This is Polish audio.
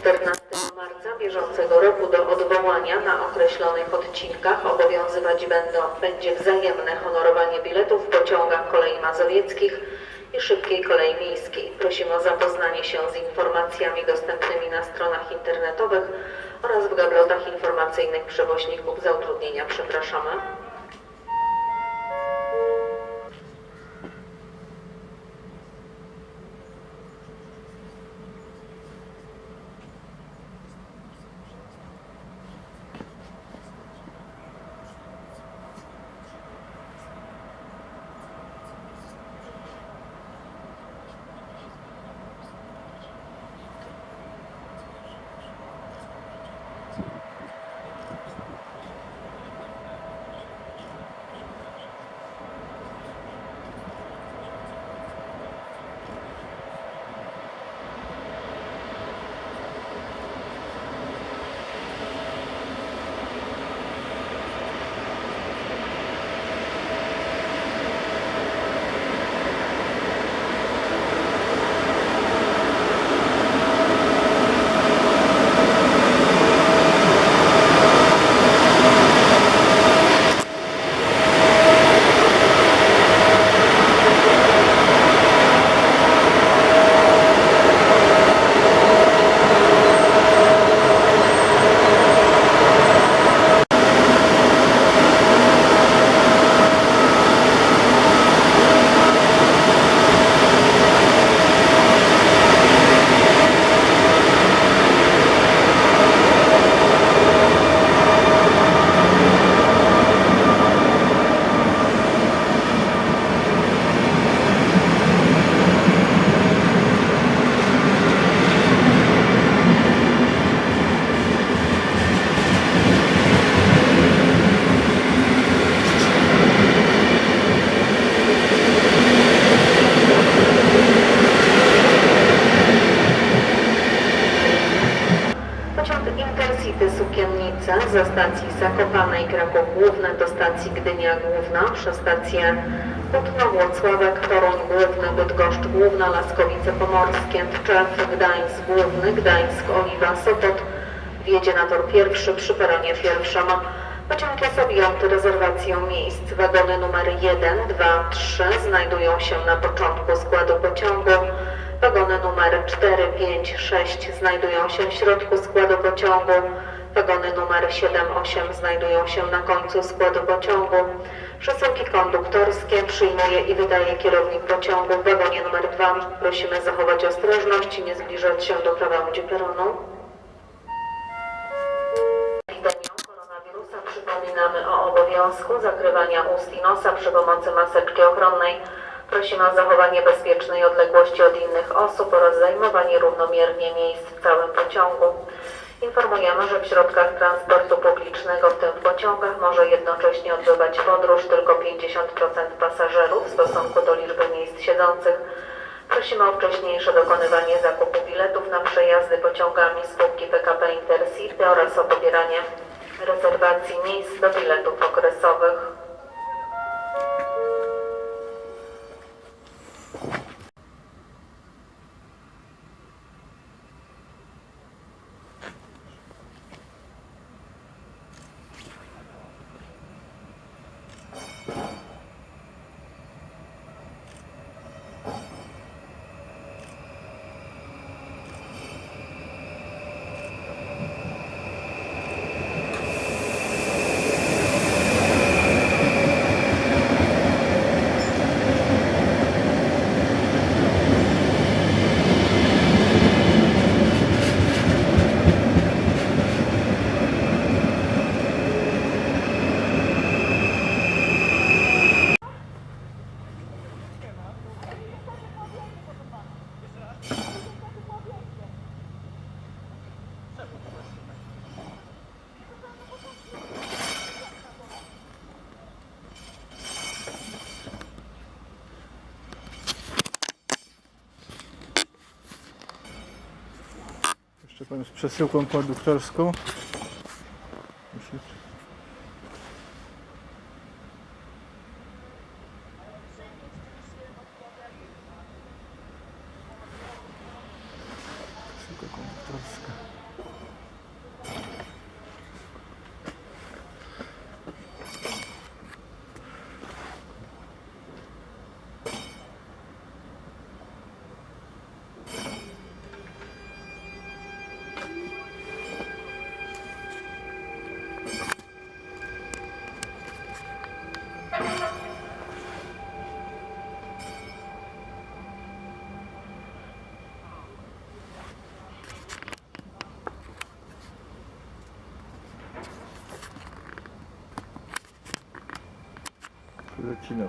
14 marca bieżącego roku do odwołania na określonych odcinkach obowiązywać będą, będzie wzajemne honorowanie biletów w pociągach kolei mazowieckich i szybkiej kolei miejskiej. Prosimy o zapoznanie się z informacjami dostępnymi na stronach internetowych oraz w gablotach informacyjnych przewoźników. Za utrudnienia przepraszamy. Pociąg Intercity Sukiennice ze stacji Zakopanej Kraków Główny do stacji Gdynia Główna przez stację Kutno, Włocławek, Toruń Główny, Bydgoszcz Główna, Laskowice Pomorskie, Tczew, Gdańsk Główny, Gdańsk, Oliwa, Sopot wjedzie na tor pierwszy przy peronie pierwszym. Pociąg jest objęty rezerwacją miejsc. Wagony numer 1, 2, 3 znajdują się na początku składu pociągu. Wagony numer 4, 5, 6 znajdują się w środku składu pociągu. Wagony numer 7, 8 znajdują się na końcu składu pociągu. Przesyłki konduktorskie przyjmuje i wydaje kierownik pociągu. W wagonie numer 2 prosimy zachować ostrożność i nie zbliżać się do krawędzi peronu. epidemią koronawirusa przypominamy o obowiązku zakrywania ust i nosa przy pomocy maseczki ochronnej. Prosimy o zachowanie bezpiecznej odległości od innych osób oraz zajmowanie równomiernie miejsc w całym pociągu. Informujemy, że w środkach transportu publicznego, w tym w pociągach, może jednocześnie odbywać podróż tylko 50% pasażerów w stosunku do liczby miejsc siedzących. Prosimy o wcześniejsze dokonywanie zakupu biletów na przejazdy pociągami spółki PKP Intercity oraz o pobieranie rezerwacji miejsc do biletów okresowych. Pan z przesyłką konduktorską. Przesyłka konduktorska. 鈴木の